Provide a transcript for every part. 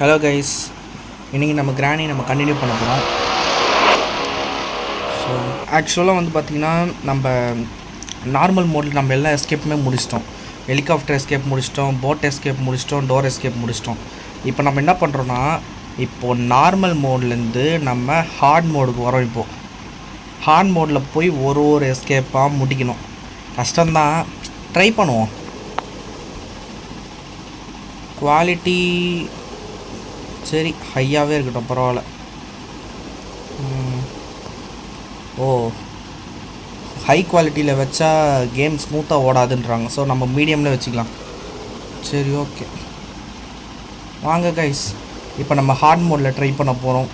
Hello guys இன்றைக்கி நம்ம கிராணி நம்ம கண்டினியூ பண்ண போகிறோம் ஸோ ஆக்சுவலாக வந்து பார்த்திங்கன்னா நம்ம நார்மல் மோடில் நம்ம எல்லா எஸ்கேப்புமே முடிச்சிட்டோம். ஹெலிகாப்டர் எஸ்கேப் முடிச்சிட்டோம் போட் எஸ்கேப் முடிச்சிட்டோம் டோர் எஸ்கேப் முடிச்சிட்டோம். இப்போ நம்ம என்ன பண்ணுறோன்னா இப்போது நார்மல் மோட்லேருந்து நம்ம ஹார்ட் மோடுக்கு வரோம் இப்போது ஹார்ட் மோடில் போய் ஒரு ஒரு எஸ்கேப்பாக முடிக்கணும். கஷ்டம்தான். ட்ரை பண்ணுவோம். குவாலிட்டி சரி ஹையாகவே இருக்கட்டும் பரவாயில்ல. ஓ. ஹை குவாலிட்டியில் வச்சா கேம் ஸ்மூத்தாக ஓடாதுன்றாங்க. ஸோ நம்ம மீடியமில் வச்சுக்கலாம். சரி ஓகே வாங்க கைஸ் இப்போ நம்ம ஹார்ட் மோடில் ட்ரை பண்ண போகிறோம்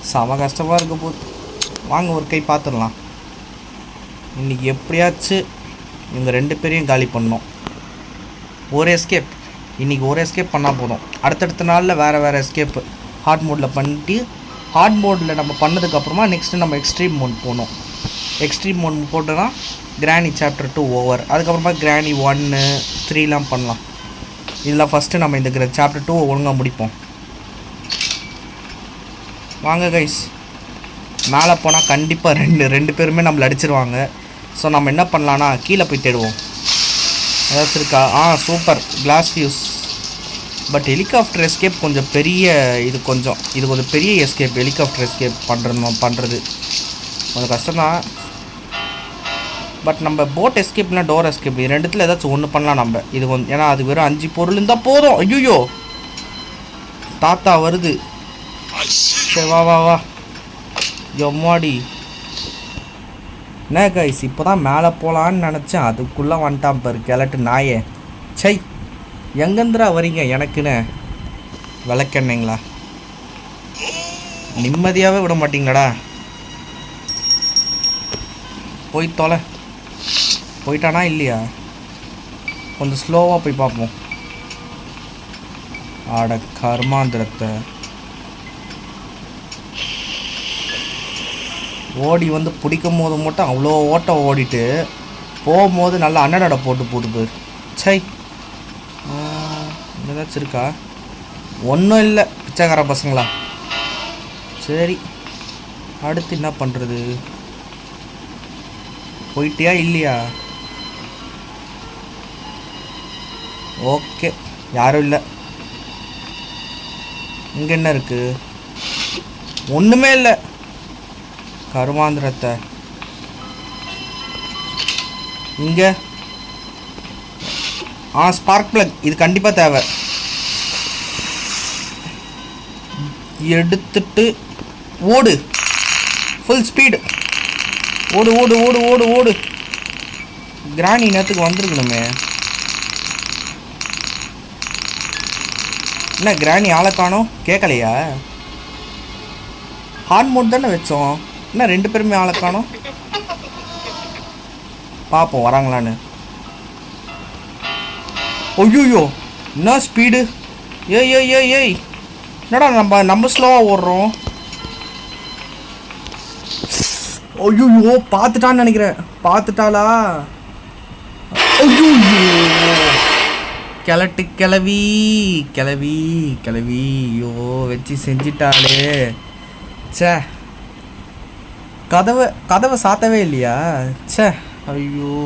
செம கஷ்டமாக இருக்க போது வாங்க ஒரு கை பார்த்துடலாம் இன்றைக்கி எப்படியாச்சும் இவங்க ரெண்டு பேரையும் காலி பண்ணோம் ஒரு எஸ்கேப் இன்றைக்கி ஒரு எஸ்கேப் பண்ணால் போதும். அடுத்தடுத்த நாளில் வேறு வேறு எஸ்கேப் ஹார்ட் மோடில் பண்ணிட்டு ஹார்ட் மோடில் நம்ம பண்ணதுக்கப்புறமா நெக்ஸ்ட்டு நம்ம எக்ஸ்ட்ரீம் மோட் போகணும். எக்ஸ்ட்ரீம் மோட் போட்டோன்னா கிராணி சாப்டர் டூ ஓவர் அதுக்கப்புறமா கிராணி ஒன்று த்ரீலாம் பண்ணலாம். இதில் ஃபஸ்ட்டு நம்ம இந்த சாப்டர் டூ ஒழுங்காக முடிப்போம். வாங்க கைஸ் மேலே போனால் கண்டிப்பாக ரெண்டு ரெண்டு பேருமே நம்மளை அடிச்சிருவாங்க. ஸோ நம்ம என்ன பண்ணலான்னா கீழே போய் தேடுவோம். ஏதாச்சும் இருக்கா ஆ super. Glass fuse but helicopter escape கொஞ்சம் பெரிய இது கொஞ்சம். இது கொஞ்சம் பெரிய எஸ்கேப் ஹெலிகாப்டர் எஸ்கேப் பண்ணுறது பண்ணுறது கொஞ்சம் கஷ்டம்தான். பட் நம்ம போட் எஸ்கேப்னா டோர் எஸ்கேப் இது ரெண்டுத்தில் ஏதாச்சும் ஒன்று பண்ணலாம் நம்ம. இது கொஞ்சம் ஏன்னா அது வெறும் அஞ்சு பொருள் இருந்தால் போதும். ஐயோ தாத்தா வருது. சரி வா வா வா. எம்மாடி என்ன கைஸ் இப்போ தான் மேலே போகலான்னு நினச்சேன். அதுக்குள்ளே வந்துட்டான் பாரு கிழட்டு நாயே. சை எங்கேந்திரா வரீங்க எனக்குன்னு? விளக்கெண்ணீங்களா நிம்மதியாகவே விட மாட்டிங்களடா. போய் தொலை. போயிட்டானா இல்லையா? கொஞ்சம் ஸ்லோவாக போய் பார்ப்போம். ஆட கர்மாந்திரத்தை. ஓடி வந்து பிடிக்கும் போது மட்டும் அவ்வளோ ஓட்டம் ஓடிட்டு போகும்போது நல்லா அன்னடடை போட்டு போட்டு போயிரு. சை ஏதாச்சும் இருக்கா? ஒன்றும் இல்லை பிச்சைக்கார பசங்களா? சரி. அடுத்து என்ன பண்ணுறது போயிட்டியா இல்லையா? ஓகே. யாரும் இல்லை. இங்கே என்ன இருக்குது ஒன்றுமே இல்லை. கருமாந்திரத்தை. இங்கே. ஆ ஸ்பார்க் பிளக் இது கண்டிப்பாக தேவை. எடுத்துட்டு ஓடு. ஃபுல் ஸ்பீடு ஓடு ஓடு ஓடு ஓடு ஓடு. கிராணி நேரத்துக்கு வந்திருக்கணுமே. என்ன கிராணி ஆளை காணோம்? கேட்கலையா? ஹார்ன் மோட் தானே வச்சோம். என்ன ரெண்டு பேருமே ஆளை காணும்? பார்ப்போம் வராங்களான்னு. ஒய்யோயோ என்ன ஸ்பீடு ஏய் ஏய் ஏய் ஏய். என்னடா நம்ம நம்ம ஸ்லோவாக ஓடுறோம்? ஐயோ பார்த்துட்டான்னு நினைக்கிறேன். பார்த்துட்டாளா? ஐயோ கிளட்டு கிளவி கிளவி கிளவி. ஐயோ வச்சு செஞ்சிட்டாளே. ச்சே. கதவை கதவை சாத்தவே இல்லையா? சே ஐயோ.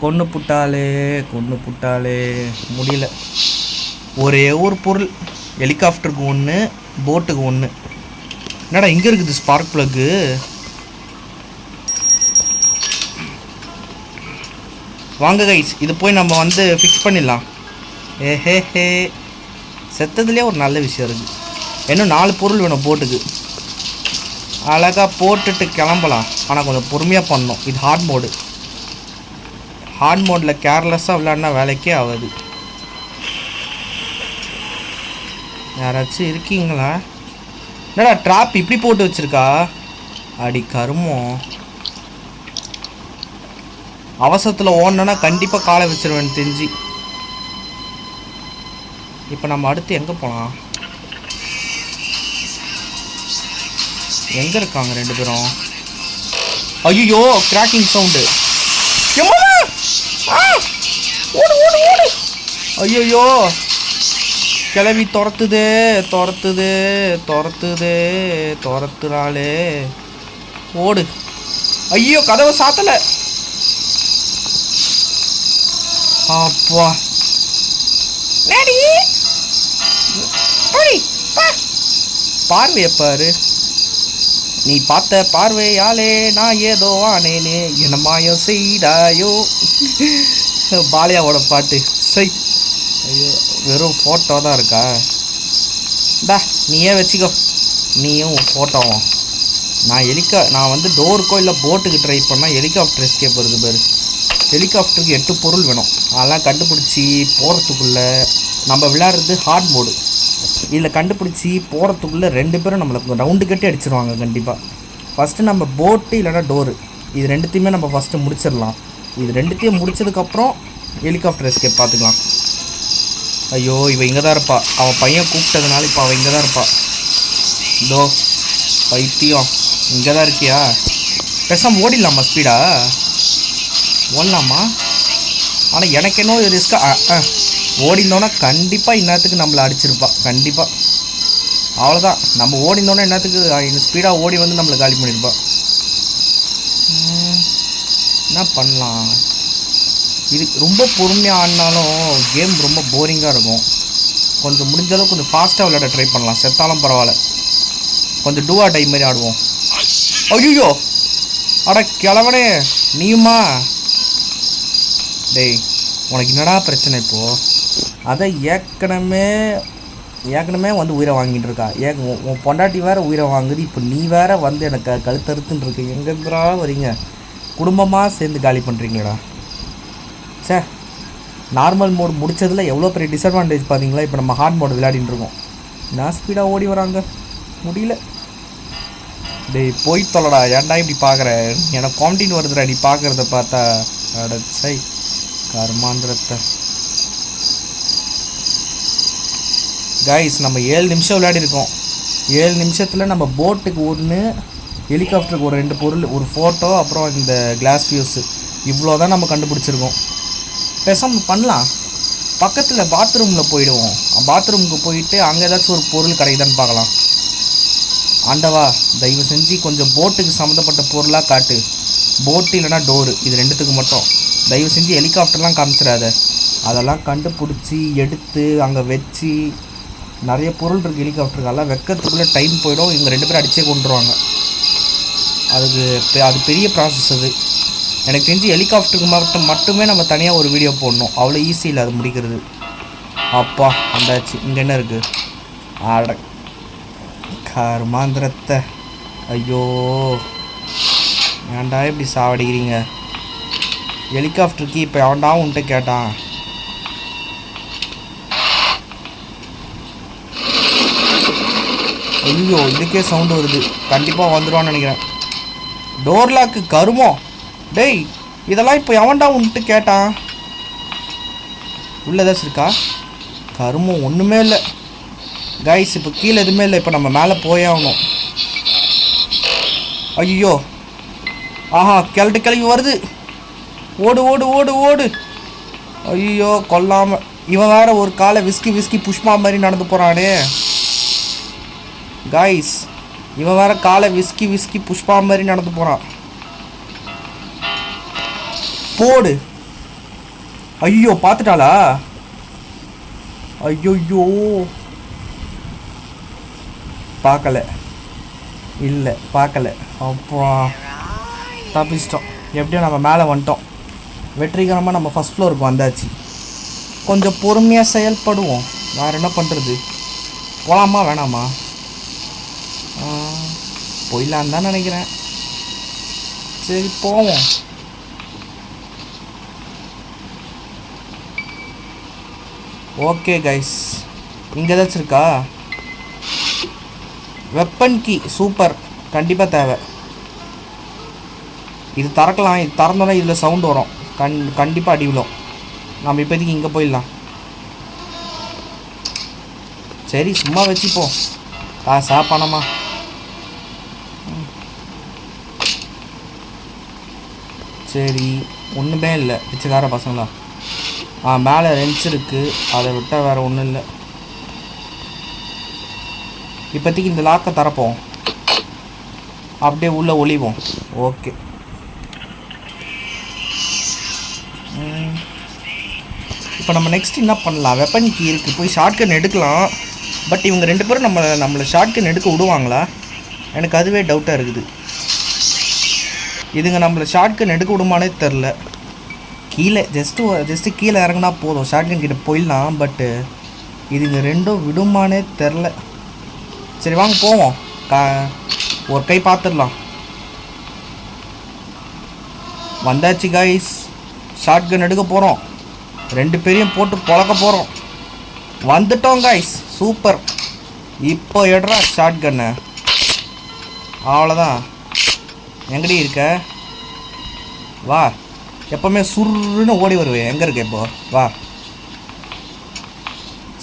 கொன்று புட்டாலே கொன்று புட்டாலே முடியல. ஒரே ஒரு பொருள். ஹெலிகாப்டருக்கு ஒன்று போட்டுக்கு ஒன்று என்னடா இங்கே இருக்குது ஸ்பார்க் ப்ளக்கு வாங்க கைஸ் இது போய் நம்ம வந்து ஃபிக்ஸ் பண்ணிடலாம். ஏ ஹே ஹே. செத்ததுலேயே ஒரு நல்ல விஷயம் இருக்குது இன்னும் நாலு பொருள் வேணும் போட்டுக்கு. அழகாக போட்டுட்டு கிளம்பலாம். ஆனால் கொஞ்சம் பொறுமையாக பண்ணணும். இது ஹார்ட் மோடு ஹார்ட் மோடில் கேர்லெஸ்ஸாக விளையாடினா வேலைக்கே ஆகாது. யாராச்சும் இருக்கீங்களா? என்னடா ட்ராப் இப்படி போட்டு வச்சுருக்கா? அடி கருமம் அவசரத்தில் ஓடணுன்னா கண்டிப்பாக காலை வச்சிருவேன் தெரிஞ்சு. இப்போ நம்ம அடுத்து எங்கே போகலாம் எங்கே இருக்காங்க ரெண்டு பேரும்? ஐயோ கிராக்கிங் சவுண்டு ஐயோ கிளவி துரத்துதே துரத்துதே துரத்துதே துரத்துறாளே. ஓடு. ஐயோ கதவை சாத்தல. அப்பா. பார்வைய பாரு. நீ பார்த்த பார்வையாலே நான் ஏதோ ஆனேனே. என்னமாயோ செய்தாயோ? பாலியாவோட பாட்டு. சை. ஐயோ வெறும் ஃபோட்டோ தான் இருக்கா? டா நீயே வச்சுக்கோ. நீயும் ஃபோட்டோவும் நான் ஹெலிகா நான் வந்து டோருக்கோ இல்லை போட்டுக்கு ட்ரை பண்ணால் ஹெலிகாப்டர் எஸ்கேப் வருது பேர். ஹெலிகாப்டருக்கு எட்டு பொருள் வேணும். அதெல்லாம் கண்டுபிடிச்சி போகிறதுக்குள்ளே நம்ம விளையாடுறது ஹார்ட் மோடு இதில் கண்டுபிடிச்சி போகிறதுக்குள்ளே ரெண்டு பேரும் நம்மளுக்கு ரவுண்டு கட்டி அடிச்சிருவாங்க கண்டிப்பாக ஃபஸ்ட்டு நம்ம போட்டு இல்லைன்னா டோரு இது ரெண்டுத்தையுமே நம்ம ஃபஸ்ட்டு முடிச்சிடலாம். இது ரெண்டுத்தையும் முடிச்சதுக்கப்புறம் ஹெலிகாப்டர் எஸ்கேப் பார்த்துக்கலாம். ஐயோ இவள் இங்கே தான் இருப்பா. அவன் பையன் கூப்பிட்டதுனால இப்போ அவள் இங்கே தான் இருப்பா. இதோ பைத்தியம். இங்கே தான் இருக்கியா? பேசாமல் ஓடிடலாமா ஸ்பீடா ஓடலாமா? ஆனால் எனக்கு என்ன ரிஸ்க்காக ஓடினோன்னா கண்டிப்பாக இந்நேரத்துக்கு நம்மளை அடிச்சிருப்பான் கண்டிப்பாக அவ்வளோதான் நம்ம ஓடினோன்னா என்னத்துக்கு ஸ்பீடாக ஓடி வந்து நம்மளை காலி பண்ணியிருப்பான் என்ன பண்ணலாம்? இது ரொம்ப பொறுமையாக ஆடினாலும் கேம் ரொம்ப போரிங்காக இருக்கும். கொஞ்சம் முடிஞ்ச அளவுக்கு கொஞ்சம் ஃபாஸ்ட்டாக விளையாட ட்ரை பண்ணலாம். செத்தாலும் பரவாயில்ல. கொஞ்சம் டூவா டைம் மாதிரி ஆடுவோம். ஐயோ அட கிழவனே நீயுமா? டேய் உனக்கு என்னடா பிரச்சனை இப்போது அதை ஏற்கனவே ஏற்கனவே வந்து உயிரை வாங்கிட்டு இருக்கா. ஏ உன் பொண்டாட்டி வேற உயிரை வாங்குது. இப்போ நீ வேற வந்து எனக்கு கழுத்தறுத்துன்னு இருக்கு. எங்கேருந்துடா வரீங்க? குடும்பமாக சேர்ந்து காலி பண்ணுறீங்களா சே நார்மல் மோட் முடித்ததில் எவ்வளோ பெரிய டிஸ்அட்வான்டேஜ் பார்த்தீங்களா இப்போ நம்ம ஹார்ட் மோட் விளையாடிட்டு இருக்கோம். நான் ஸ்பீடாக ஓடி வராங்க? முடியல. டேய் போய் தொலைடா. ஏன்டா இப்படி பார்க்குற எனக்கு காமெடின்னு வருதுடா. நீ பார்க்குறத பார்த்தா அடச்சை கர்மாந்திரத்தை. கைஸ் நம்ம ஏழு நிமிஷம் விளையாடிருக்கோம். ஏழு நிமிஷத்தில் நம்ம போட்டுக்கு ஒன்று ஹெலிகாப்டருக்கு ஒரு ரெண்டு பொருள் ஒரு ஃபோட்டோ அப்புறம் இந்த கிளாஸ் வியூஸு இவ்வளோ தான் நம்ம கண்டுபிடிச்சிருக்கோம். பேசாமல் பண்ணலாம். பக்கத்தில் பாத்ரூமில் போயிடுவோம். பாத்ரூமுக்கு போயிட்டு அங்கே ஏதாச்சும் ஒரு பொருள் கிடைக்குதான்னு பார்க்கலாம். ஆண்டவா தயவு செஞ்சு கொஞ்சம் போட்டுக்கு சம்மந்தப்பட்ட பொருளாக காட்டு. போட்டு இல்லைன்னா டோரு இது ரெண்டுத்துக்கு மட்டும். தயவு செஞ்சு ஹெலிகாப்டர்லாம் காமிச்சிடாத. அதெல்லாம் கண்டுபிடிச்சி எடுத்து அங்கே வச்சு நிறைய பொருள் இருக்குது ஹெலிகாப்டருக்கெல்லாம் வைக்கிறதுக்குள்ளே டைம் போயிடும். இவங்க ரெண்டு பேரும் அடிச்சே கொண்டுருவாங்க அதுக்கு பெ- அது பெரிய ப்ராசஸ் அது. எனக்கு தெரிஞ்சு ஹெலிகாப்டருக்கு மட்டும் மட்டுமே நம்ம தனியாக ஒரு வீடியோ போடணும். அவ்வளோ ஈஸி இல்லை அது முடிக்கிறது. அப்பா அந்தாச்சு இங்கே என்ன இருக்குது ஆட கர்மாந்திரத்தை. ஐயோ. ஏன்டா இப்படி சாவடிக்கிறீங்க? ஹெலிகாப்டருக்கு இப்போ அவன்டா உன்ட்ட கேட்டான்? ஐயோ இதுக்கே சவுண்டு வருது. கண்டிப்பாக வந்துடுவான்னு நினைக்கிறேன். டோர் லாக்கு கருமம் டேய் இதெல்லாம் இப்போ எவன்டா உன்ட்டு கேட்டான் உள்ள ஏதாச்சும் இருக்கா? கருமம் ஒன்றுமே இல்லை. கைஸ் இப்போ கீழே எதுவுமே இல்லை. இப்போ நம்ம மேலே போயே ஆகணும். ஐயோ. ஆஹா கிழட்டு கிளம்பி வருது. ஓடு ஓடு ஓடு ஓடு. ஐயோ கொல்லாமல் இவன் வேற ஒரு காலை விஸ்கி விஸ்கி புஷ்பா மாதிரி நடந்து போகிறானே காய்ஸ் இவன் வேற காலை விஸ்கி விஸ்கி புஷ்பா மாதிரி நடந்து போறான். போடு. ஐயோ பார்த்துட்டாளா? ஐயோயோ. பார்க்கல. இல்லை பார்க்கல. அப்புறம் தப்பிச்சிட்டோம் எப்படியோ நம்ம மேலே வந்துட்டோம். வெற்றிகரமாக நம்ம ஃபஸ்ட் ஃப்ளோருக்கு வந்தாச்சு. கொஞ்சம் பொறுமையாக செயல்படுவோம். வேறு என்ன பண்ணுறது போகலாமா வேணாமா? போயிடலான்னு தான் நினைக்கிறேன். சரி போவோம். ஓகே கைஸ் இங்கே ஏதாச்சும் இருக்கா? வெப்பன் கீ சூப்பர் கண்டிப்பாக தேவை. இது திறக்கலாம். இது திறந்தோன்னா இதில் சவுண்ட் வரும். கண் கண்டிப்பாக அடி விழும். நம்ம இப்போதைக்கு இங்கே போயிடலாம். சரி சும்மா வச்சுப்போம். காசா பணமா சரி ஒன்றுமே இல்லை. பிச்சைக்கார பசங்களா? ஆ மேலே ரெஞ்ச் இருக்குது அதை விட்டால் வேறு ஒன்றும் இல்லை. இப்போதைக்கு இந்த லாக்கை தரப்போம் அப்படியே உள்ளே ஒளிவோம். ஓகே இப்போ நம்ம நெக்ஸ்ட் என்ன பண்ணலாம்? வெப்பன் கீ இருக்குது போய் ஷார்ட்கன் எடுக்கலாம். பட் இவங்க ரெண்டு பேரும் நம்ம நம்மளை ஷார்ட்கன் எடுக்க விடுவாங்களா? எனக்கு அதுவே டவுட்டாக இருக்குது. இதுங்க நம்மளை ஷார்ட்கன் எடுக்க விடுமானே தெரில. கீழே ஜஸ்ட்டு ஜஸ்ட்டு கீழே இறங்குனா போதும். ஷார்ட்கன் கிட்டே போயிடலாம் பட்டு இதுங்க ரெண்டும் விடுமானே தெரில. சரி வாங்க போவோம். கா ஒரு கை பார்த்துடலாம் வந்தாச்சு காய்ஸ் ஷார்ட்கன் எடுக்க போகிறோம் ரெண்டு பேரையும் போட்டு பழக்க போகிறோம் வந்துட்டோம் காய்ஸ் சூப்பர் இப்போ எடுறா ஷார்ட் கன்னு அவ்வளோதான் எங்கடி இருக்க? வா. எப்போவுமே சுருன்னு ஓடி வருவேன். எங்கே இருக்க இப்போ? வா.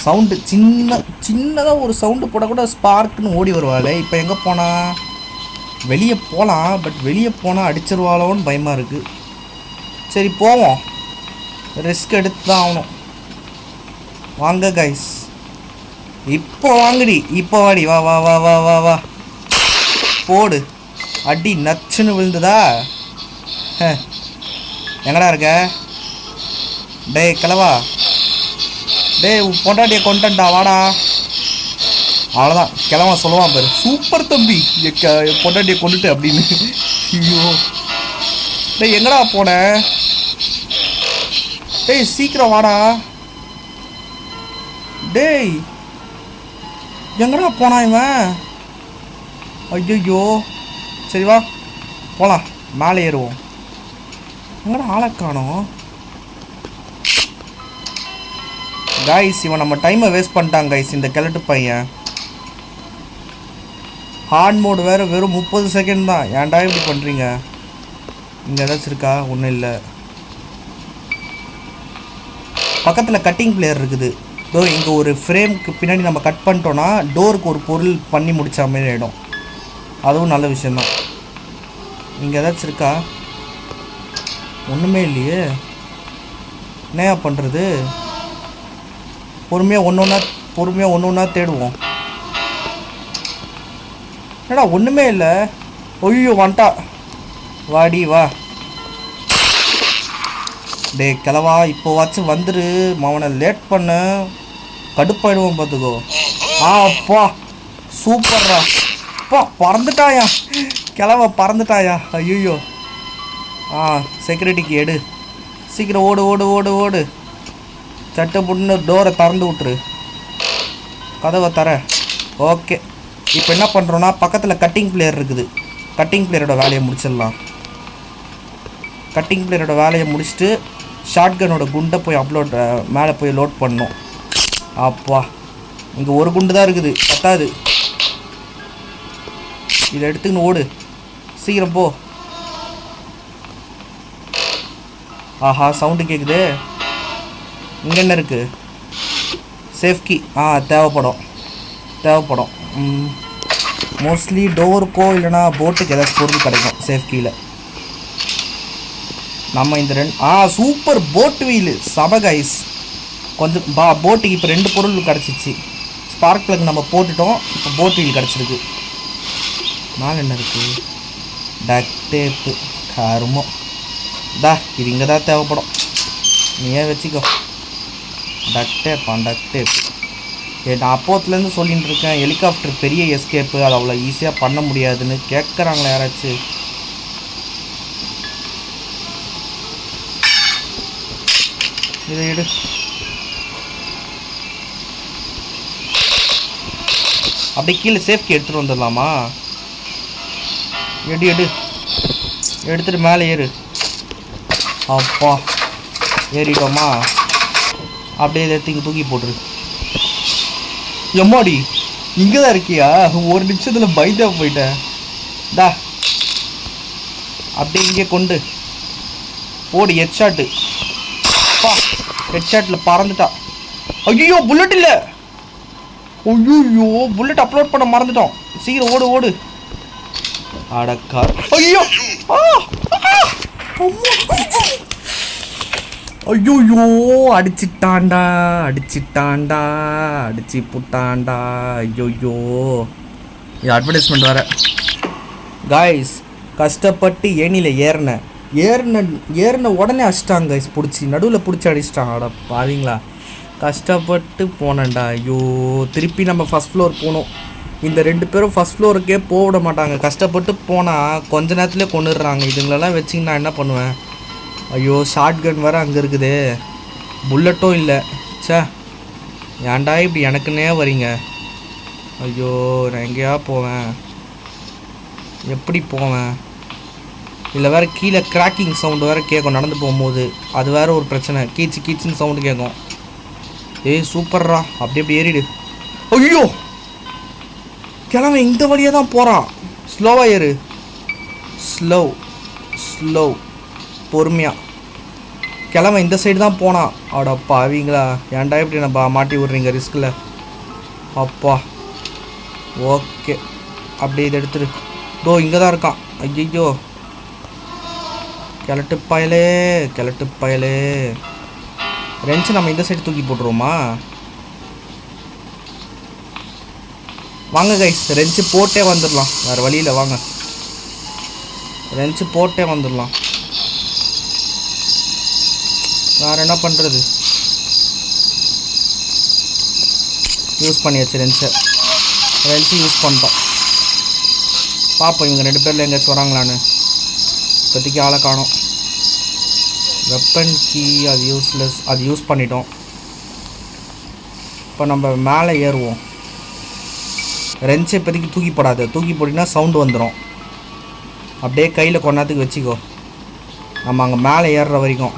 சவுண்டு சின்ன சின்னதாக ஒரு சவுண்டு போட கூட ஸ்பார்க்குன்னு ஓடி வருவாள். இப்போ எங்கே போனா? வெளியே போகலாம் பட் வெளியே போனால் அடிச்சிருவாளோன்னு பயமாக இருக்குது சரி போவோம். ரிஸ்க் எடுத்து தான் ஆகணும். வாங்க கைஸ் இப்போ வாங்கடி. இப்போ வாடி. வா வா வா வா வா வா. போடு. அடி நச்சுன்னு விழுந்ததா? எங்கடா இருக்க? டேய் கிளவா டேய் உன் பொண்டாட்டியை கொண்டா வாடா. அவ்வளோதான் கிளவன் சொல்லுவான் பாரு சூப்பர் தம்பி க- பொண்டாட்டியை கொண்டுட்டு அப்படின்னு. ஐயோ. டேய் எங்கடா போன? டேய் சீக்கிரம் வாடா. டேய் எங்கடா போனா இவன்? ஐயோ சரி வா போகலாம் மேலே ஏறுவோம். எங்கடா ஆளை காணும்? காய்ஸ் இவன் நம்ம டைமை வேஸ்ட் பண்ணிட்டான் கைஸ் இந்த கிழட்டு பையன். ஹார்ட் மோடு வேறு வெறும் முப்பது செகண்ட் தான். ஏன்டா இப்படி பண்ணுறீங்க இங்கே ஏதாச்சும் இருக்கா? ஒன்றும் இல்லை. பக்கத்தில் கட்டிங் பிளேயர் இருக்குது. இதோ இங்கே ஒரு ஃப்ரேம்க்கு பின்னாடி நம்ம கட் பண்ணிட்டோன்னா டோருக்கு ஒரு பொருள் பண்ணி முடித்த மாதிரி ஆகிடும் அதுவும் நல்ல விஷயந்தான் இங்கே ஏதாச்சும் இருக்கா? ஒன்றுமே இல்லையே. என்னையா பண்ணுறது பொறுமையாக ஒன்று ஒன்றா பொறுமையாக ஒன்று ஒன்றா தேடுவோம். என்னடா ஒன்றுமே இல்லை. ஒய்யோ வந்துட்டா. வாடி வா. டேய் கிளவா இப்போ வாச்சும் வந்துரு. மவனை லேட் பண்ண. கடுப்பாயிடுவோம் பார்த்துக்கோ ஆ அப்பா சூப்பர்ரா. அப்பா பறந்துட்டாயா? கிளவ பறந்துட்டாயா? ஐயோ ஆ செக்யூரிட்டிக்கு எடு. சீக்கிரம் ஓடு ஓடு ஓடு ஓடு. சட்டை புண்ணு டோரை திறந்து விட்ரு கதவை தர. ஓகே. இப்போ என்ன பண்ணுறோன்னா பக்கத்தில் கட்டிங் பிளேயர் இருக்குது. கட்டிங் பிளேயரோட வேலையை முடிச்சிடலாம். கட்டிங் பிளேயரோட வேலையை முடிச்சுட்டு ஷாட்கனோட குண்டை போய் அப்லோட் மேலே போய் லோட் பண்ணோம் அப்பா. இங்கே ஒரு குண்டு தான் இருக்குது. பத்தாது. இதை எடுத்துக்கின்னு ஓடு. சீக்கிரம் போ. ஆஹா சவுண்டு கேட்குது இங்கே என்ன இருக்குது சேஃப்கி ஆ தேவைப்படும். தேவைப்படும். மோஸ்ட்லி டோருக்கோ இல்லைனா போட்டுக்கு ஏதாச்சும் பொருள் கிடைக்கும் சேஃப்கியில் நம்ம இந்த ரெண்டு ஆ சூப்பர் போட் வீலு சப கைஸ் கொஞ்சம் பா போட்டுக்கு இப்போ ரெண்டு பொருள் கிடச்சிச்சு. ஸ்பார்க் பிளக் நம்ம போட்டுட்டோம் இப்போ போட் வீல் கிடச்சிருக்கு. மேலே என்ன இருக்குது டக் டேப்பு கருமம். தா இது இங்கே தான் தேவைப்படும். நீயே வச்சுக்கோ. டக் டேப்பான் டக் டேப் ஏ நான் அப்போத்துலேருந்து சொல்லிகிட்டு இருக்கேன் ஹெலிகாப்டர் பெரிய எஸ்கேப்பு அது அவ்வளோ ஈஸியாக பண்ண முடியாதுன்னு கேட்குறாங்களா யாராச்சும் இதை எடு. அப்படியே கீழே சேஃப்டி எடுத்துகிட்டு வந்துடலாமா? எடு எடு. எடுத்துட்டு மேலே ஏறு. அப்பா ஏறிட்டோமா? அப்படியே இதை எடுத்து தூக்கி போட்டுரு. எம்மாடி இங்கே தான் இருக்கியா? ஒரு நிமிஷத்தில் பைத்தா போயிட்டேன் டா அப்படியே இங்கே கொண்டு. போடு ஹெட்ஷாட்டு பா ஹெட்ஷாட்டில் பறந்துட்டா. ஐயோ புல்லட் இல்லை. ஐயோ புல்லட் அப்லோட் பண்ண மறந்துட்டோம். சீக்கிரம் ஓடு ஓடு. அடக்கா ஐயோ! ஐயோயோ! அடிச்சிட்டான்டா அடிச்சிட்டான்டா அடிச்சு புட்டான்டா. ஐயோயோ! இது அட்வர்டைஸ்மெண்ட் வேற. காய்ஸ் கஷ்டப்பட்டு ஏணியில் ஏறினேன் ஏறின ஏறின உடனே அடிச்சிட்டாங்க கைஸ் பிடிச்சி. நடுவில் பிடிச்சி அடிச்சிட்டாங்க. அட பாவீங்களா. கஷ்டப்பட்டு போனேன்டா. ஐயோ திருப்பி நம்ம ஃபஸ்ட் ஃப்ளோர் போகணும் இந்த ரெண்டு பேரும் ஃபஸ்ட் ஃப்ளோருக்கே போக விட மாட்டாங்க. கஷ்டப்பட்டு போனால் கொஞ்ச நேரத்துலேயே கொண்டுடுறாங்க இதுங்களெல்லாம் வச்சிங்கன்னா என்ன பண்ணுவேன்? ஐயோ ஷார்ட் கன் வேறு அங்கே இருக்குது. புல்லட்டும் இல்லை. ச்சே. ஏன்டா இப்படி எனக்குன்னே வரீங்க? ஐயோ நான் எங்கேயா போவேன்? எப்படி போவேன்? இல்லை வேறு கீழே கிராக்கிங் சவுண்டு வேறு கேட்கும். நடந்து போகும்போது அது வேறு ஒரு பிரச்சனை. கீச்சு கீச்சுன்னு சவுண்டு கேட்கும். ஏய் சூப்பர்ரா அப்படி அப்படி ஏறிடு. ஐயோ! கிழமை இந்த வழியாக தான் போகிறான் ஸ்லோவாக ஏறு. ஸ்லோ ஸ்லோ பொறுமையாக கிழமை இந்த சைடு தான் போனான். அட பாவீங்களா. ஏன்டா இப்படி நம்ம மாட்டி விட்றீங்க ரிஸ்கில் அப்பா. ஓகே அப்படியே இதை எடுத்துரு. டோ இங்கே தான் இருக்கான். ஐயோ கிழட்டு பயலே கிழட்டு பயலே. ரெஞ்சு நம்ம இந்த சைடு தூக்கி போட்டுருவோமா? வாங்க கைஸ் ரெஞ்சு போட்டே வந்துடலாம். வேறு வழியில் வாங்க. ரெஞ்சு போட்டே வந்துடலாம். வேறு என்ன பண்ணுறது யூஸ் பண்ணியாச்சு ரெஞ்சை ரெஞ்சு யூஸ் பண்ணிட்டோம். பார்ப்போம் இவங்க ரெண்டு பேரில் எங்கேயாச்சும் வராங்களான்னு. இப்போதைக்கு ஆளை காணோம். வெப்பன் கீ அது யூஸ்லெஸ் அது யூஸ் பண்ணிட்டோம். இப்போ நம்ம மேலே ஏறுவோம். ரெஞ்சை இப்போதைக்கு தூக்கி போடாது. தூக்கி போட்டிங்கன்னா சவுண்டு வந்துடும் அப்படியே கையில் கொண்டாத்துக்கு வச்சுக்கோ. நம்ம அங்கே மேலே ஏறுற வரைக்கும்.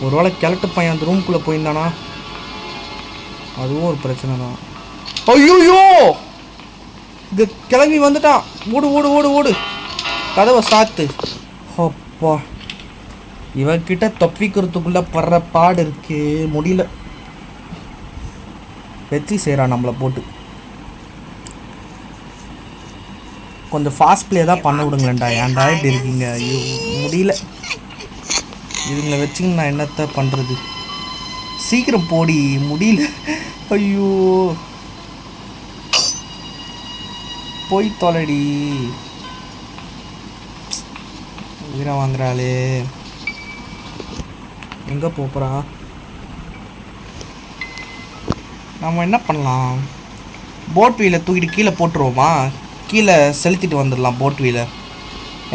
ஒருவேளை கிழட்டு பையன் அந்த ரூம்குள்ளே போயிருந்தானா? அதுவும் ஒரு பிரச்சனை தான். ஐயோயோ! இங்கே கிளம்பி வந்துட்டான். ஓடு ஓடு ஓடு ஓடு. கதவை சாத்து. அப்பா. இவன்கிட்ட தப்பிக்கிறதுக்குள்ளே படுற பாடு இருக்கு. முடியல. வெற்றி செய்கிறான் நம்மளை போட்டு. கொஞ்சம் ஃபாஸ்ட் ப்ளே தான் பண்ண விடுங்களேன்டா. ஏன்டா இப்படி இருக்கீங்க? ஐயோ முடியல. இதுங்களை வச்சுங்க நான் என்னத்தை பண்ணுறது சீக்கிரம் போடி முடியல. ஐயோ. போய் தொலைடி. உயிரை வாங்குறாளே. எங்கே போகிறா நம்ம என்ன பண்ணலாம்? போட் வீலை தூக்கிட்டு கீழே போட்டுருவோமா? கீழே செலுத்திட்டு வந்துடலாம் போட் வீலை.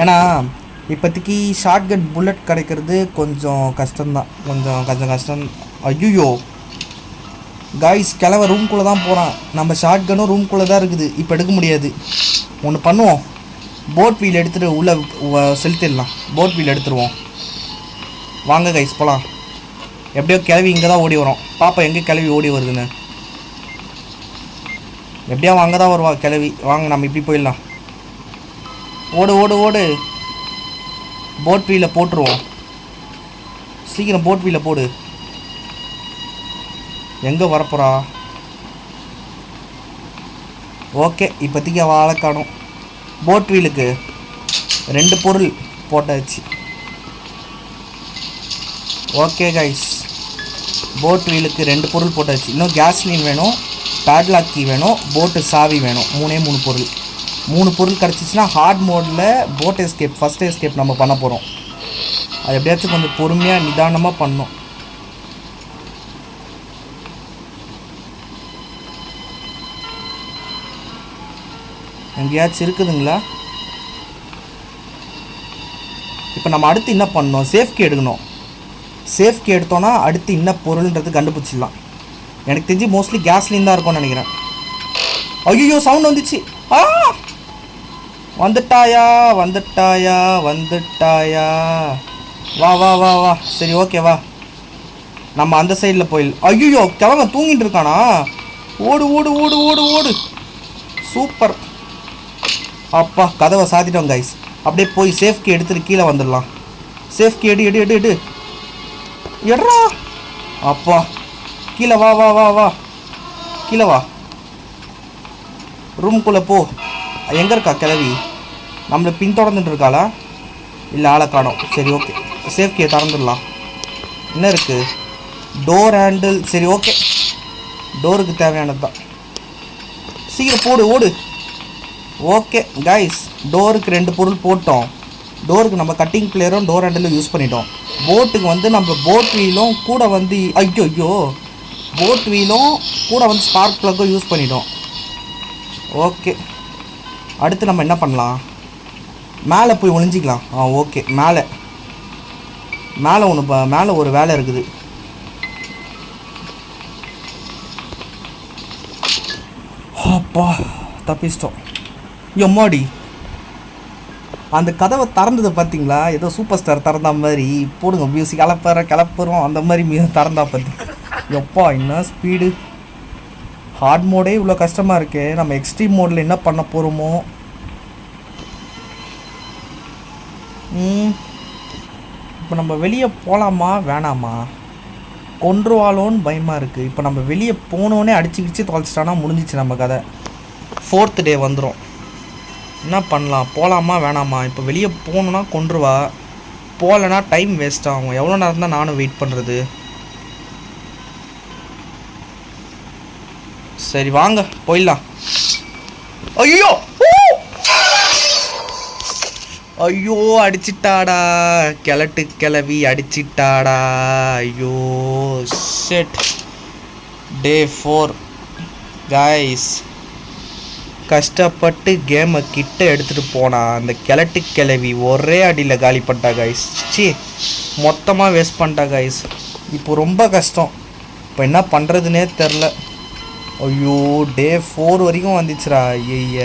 ஏன்னா இப்போதைக்கு ஷார்ட்கன் புல்லட் கிடைக்கிறது கொஞ்சம் கஷ்டம்தான். கொஞ்சம் கொஞ்சம் கஷ்டம். ஐயோ காய்ஸ் கிளவ ரூம்குள்ளே தான் போகிறான் நம்ம ஷார்ட்கனும் ரூம்குள்ளே தான் இருக்குது. இப்போ எடுக்க முடியாது. ஒன்று பண்ணுவோம். போட் வீல் எடுத்துகிட்டு உள்ளே செலுத்திடலாம். போட் வீல் எடுத்துருவோம். வாங்க கைஸ் போகலாம் எப்படியோ கிளவி இங்கே தான் ஓடி வரும். பாப்பா எங்கே கிளவி ஓடி வருதுன்னு? எப்படியாவும் அங்கே தான் வருவா கிளவி வாங்க நம்ம இப்படி போயிடலாம். ஓடு ஓடு ஓடு. போட் வீல போட்டுருவோம். சீக்கிரம் போட் வீல போடு. எங்கே வரப்போறா? ஓகே இப்போதைக்கு வாழை காணும். போட் வீலுக்கு ரெண்டு பொருள் போட்டாச்சு. ஓகே கைஸ் போட் வீலுக்கு ரெண்டு பொருள் போட்டாச்சு. இன்னும் கேஸ்லின் வேணும். பேட்லாக் கீ வேணும் போட்டு சாவி வேணும். மூணே மூணு பொருள். மூணு பொருள் கிடச்சிச்சின்னா ஹார்ட் மோடில் போட் எஸ்கேப் ஃபஸ்ட் எஸ்கேப் நம்ம பண்ண போகிறோம் அது எப்படியாச்சும் கொஞ்சம் பொறுமையாக நிதானமாக பண்ணோம் எங்கேயாச்சும் இருக்குதுங்களா? இப்போ நம்ம அடுத்து என்ன பண்ணணும்? சேஃப்கி எடுக்கணும். சேஃப்கி எடுத்தோன்னா அடுத்து என்ன பொருள்ன்றது கண்டுபிடிச்சிடலாம். எனக்கு தெரிஞ்சு மோஸ்ட்லி கேஸ்லேயும் தான் இருக்கும்னு நினைக்கிறேன். ஐயோ சவுண்ட் வந்துச்சு. ஆ! வந்துட்டாயா வந்துட்டாயா வந்துட்டாயா. வா வா வா வா. சரி ஓகே வா. நம்ம அந்த சைடில் போயில் ஐயோ கிழமை தூங்கிட்டு இருக்கானா? ஓடு ஓடு ஓடு ஓடு ஓடு. சூப்பர். அப்பா கதவை சாத்திட்டோம் கைஸ் அப்படியே போய் சேஃப்கி எடுத்துட்டு கீழே வந்துடலாம். சேஃப்கி எடு எடு எடு எடு. எட்ரா அப்பா. கீழே வா வா வா வா. கீழே வா. ரூம்குள்ளே போ. எங்கே இருக்கா கிளவி நம்மளை பின்தொடர்ந்துட்டு இருக்காளா? இல்லை ஆளை காணும். சரி ஓகே சேஃப்டியை திறந்துடலாம். என்ன இருக்குது டோர் ஹேண்டில் சரி ஓகே டோருக்கு தேவையானது தான். சீக்கிரம் போடு ஓடு. ஓகே கைஸ் டோருக்கு ரெண்டு பொருள் போட்டோம். டோருக்கு நம்ம கட்டிங் பிளேயரும் டோர் ஹேண்டிலும் யூஸ் பண்ணிட்டோம். போட்டுக்கு வந்து நம்ம போட் வீலும் கூட வந்து ஐயோ ஐயோ. போட் வீலும் கூட வந்து ஸ்பார்க் ப்ளக்கும் யூஸ் பண்ணிட்டோம். ஓகே அடுத்து நம்ம என்ன பண்ணலாம்? மேலே போய் ஒளிஞ்சிக்கலாம். ஆ ஓகே மேலே. மேலே ஒன்று மேலே ஒரு வேலை இருக்குது. அப்பா தப்பிச்சிட்டோம். எம்மாடி அந்த கதவை திறந்தது பார்த்தீங்களா? ஏதோ சூப்பர் ஸ்டார் திறந்த மாதிரி. போடுங்க மியூசிக் கிளப்புற கிளப்புறோம் அந்த மாதிரி மியூ திறந்தா பார்த்து. எப்பா என்ன ஸ்பீடு ஹார்ட் மோடே இவ்வளோ கஷ்டமாக இருக்கே. நம்ம எக்ஸ்ட்ரீம் மோடில் என்ன பண்ண போகிறோமோ இப்போ நம்ம வெளியே போகலாமா வேணாமா? கொன்றுவாளோன்னு பயமாக இருக்குது இப்போ நம்ம வெளியே போனோடனே அடிச்சு கிடிச்சு தொலைச்சிட்டானா முடிஞ்சிச்சு நம்ம கதை. ஃபோர்த்து டே வந்துடும் என்ன பண்ணலாம்? போகலாமா வேணாமா? இப்போ வெளியே போகணுன்னா கொன்றுவா. போகலன்னா டைம் வேஸ்ட் ஆகும். எவ்வளோ நேரம் தான் நானும் வெயிட் பண்ணுறது சரி வாங்க போயிடலாம். ஐயோ! ஐயோ அடிச்சிட்டாடா. கிழட்டு கிளவி அடிச்சிட்டாடா. ஐயோ செட் டே ஃபோர் காய்ஸ் கஷ்டப்பட்டு கேமை கிட்ட எடுத்துகிட்டு போனா அந்த கிழட்டு கிளவி ஒரே அடியில் காலி பண்ணிட்டா காய்ஸ் சி மொத்தமாக வேஸ்ட் பண்ணிட்டா காய்ஸ் இப்போ ரொம்ப கஷ்டம். இப்போ என்ன பண்ணுறதுனே தெரில ஐயோ டே ஃபோர் வரைக்கும் வந்துச்சுடா ஐய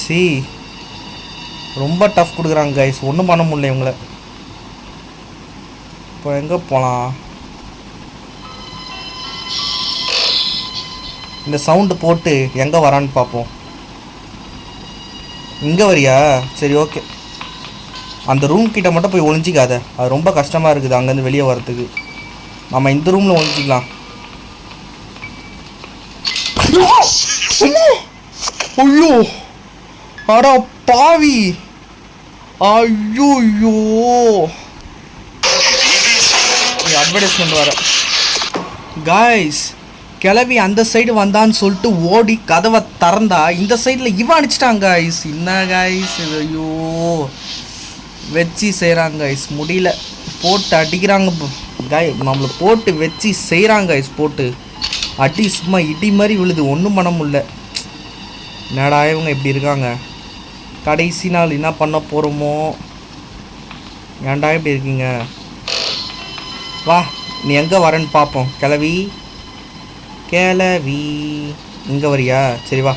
சி. ரொம்ப டஃப் கொடுக்குறாங்க கைஸ் ஒன்றும் பண்ண முடியல இவங்கள. இப்போ எங்கே போகலாம் இந்த சவுண்டு போட்டு எங்கே வரான்னு பார்ப்போம். இங்கே வரியா? சரி ஓகே அந்த ரூம் கிட்ட மட்டும் போய் ஒழிஞ்சிக்காத அது ரொம்ப கஷ்டமாக இருக்குது அங்கேருந்து வெளியே வரத்துக்கு நம்ம இந்த ரூமில் ஒளிஞ்சிக்கலாம். ஐயோ அடா பாவி. ஐயோ அட்வர்டைஸ்மெண்ட் வர. காய்ஸ் கிளவி அந்த சைடு வந்தான்னு சொல்லிட்டு ஓடி கதவை திறந்தா இந்த சைடில் இவன் அடிச்சிட்டாங்க காய்ஸ் என்ன காய்ஸ் ஐயோ வச்சு செய்கிறாங்க காய்ஸ் முடியல. போட்டு அடிக்கிறாங்க காய் நம்மளை போட்டு வச்சு செய்கிறாங்க காய்ஸ் போட்டு. அடி சும்மா இடி மாதிரி விழுது ஒன்றும் பண்ண முடில என்னடா இவங்க இப்படி இருக்காங்க? கடைசி நாள் என்ன பண்ண போகிறோமோ ஏன்டா இப்படி இருக்கீங்க? வா நீ எங்கே வரேன்னு பார்ப்போம் கிளவி? கிளவி. இங்கே வரியா? சரி வா.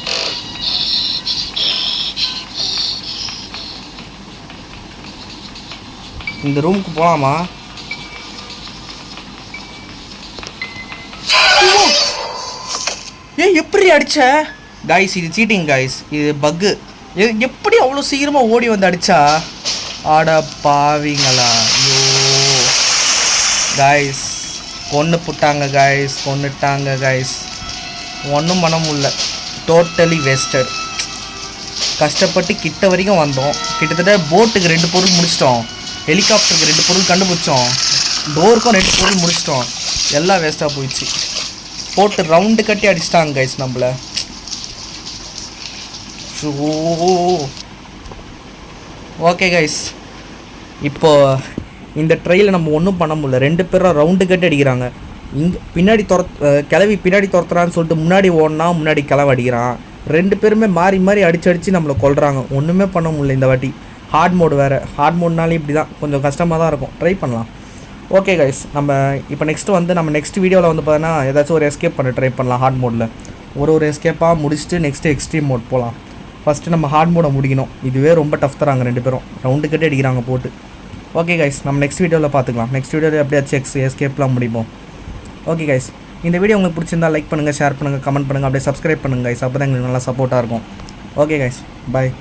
இந்த ரூமுக்கு போகலாமா எப்படி அடிச்ச? கைஸ் இது சீட்டிங் கைஸ் இது பக்கு எப்படி அவ்வளோ சீக்கிரமாக ஓடி வந்து அடிச்சா? ஆட பாவிங்களா. ஐயோ. கைஸ் கொன்று புட்டாங்க காய்ஸ் கொண்டுட்டாங்க கைஸ் ஒன்றும் பண்ண முடியல. டோட்டலி வேஸ்டட் கஷ்டப்பட்டு கிட்ட வரைக்கும் வந்தோம். கிட்டத்தட்ட போட்டுக்கு ரெண்டு பொருள் முடிச்சிட்டோம். ஹெலிகாப்டருக்கு ரெண்டு பொருள் கண்டுபிடிச்சோம். டோருக்கும் ரெண்டு பொருள் முடிச்சிட்டோம். எல்லாம் வேஸ்ட்டாக போயிடுச்சு. போட்டு ரவுண்டு கட்டி அடிச்சிட்டாங்க கைஸ் நம்மளை. ஓகே கைஸ் இப்போ இந்த ட்ரையில் நம்ம ஒன்றும் பண்ண முடியல. ரெண்டு பேரும் ரவுண்டு கட்டி அடிக்கிறாங்க. இங்கே பின்னாடி துர கிளவி பின்னாடி துரத்துறான்னு சொல்லிட்டு முன்னாடி ஓடினா முன்னாடி கிளவு அடிக்கிறான். ரெண்டு பேருமே மாறி மாறி அடிச்சு அடித்து நம்மளை கொள்கிறாங்க ஒன்றுமே பண்ண முடியல இந்த வாட்டி. ஹார்ட் மோடு வேறு. ஹார்ட் மோட்னாலே இப்படி தான் கொஞ்சம் கஷ்டமாக தான் இருக்கும். ட்ரை பண்ணலாம். ஓகே கைஸ் நம்ம இப்போ நெக்ஸ்ட் வந்து நம்ம நெக்ஸ்ட் வீடியோவில் வந்து பார்த்தீங்கன்னா ஏதாச்சும் ஒரு எஸ்கேப் பண்ண ட்ரை பண்ணலாம் ஹார்ட் மோடில் ஒரு ஒரு எஸ்கேப்பாக முடிச்சுட்டு நெக்ஸ்ட்டு எக்ஸ்ட்ரீம் மோட் போகலாம் ஃபஸ்ட்டு நம்ம ஹார்ட் மோடை முடிக்கணும். இதுவே ரொம்ப டஃப் தராங்க ரெண்டு பேரும். ரவுண்டு கட்டி அடிக்கிறாங்க போட்டு. ஓகே கைஸ் நம்ம நெக்ஸ்ட் வீடியோவில் பார்த்துக்கலாம் நெக்ஸ்ட் வீடியோவில் எப்படியாச்சும் எக்ஸ் எஸ்கேப்லாம் முடிப்போம். ஓகே கைஸ் இந்த வீடியோ உங்களுக்கு பிடிச்சிருந்தா லைக் பண்ணுங்கள் ஷேர் பண்ணுங்கள் கமெண்ட் பண்ணுங்கள் அப்படியே சப்ஸ்கிரைப் பண்ணுங்கள் கைஸ் அப்போ தான் எங்களுக்கு நல்லா சப்போர்ட்டாக இருக்கும். Okay guys bye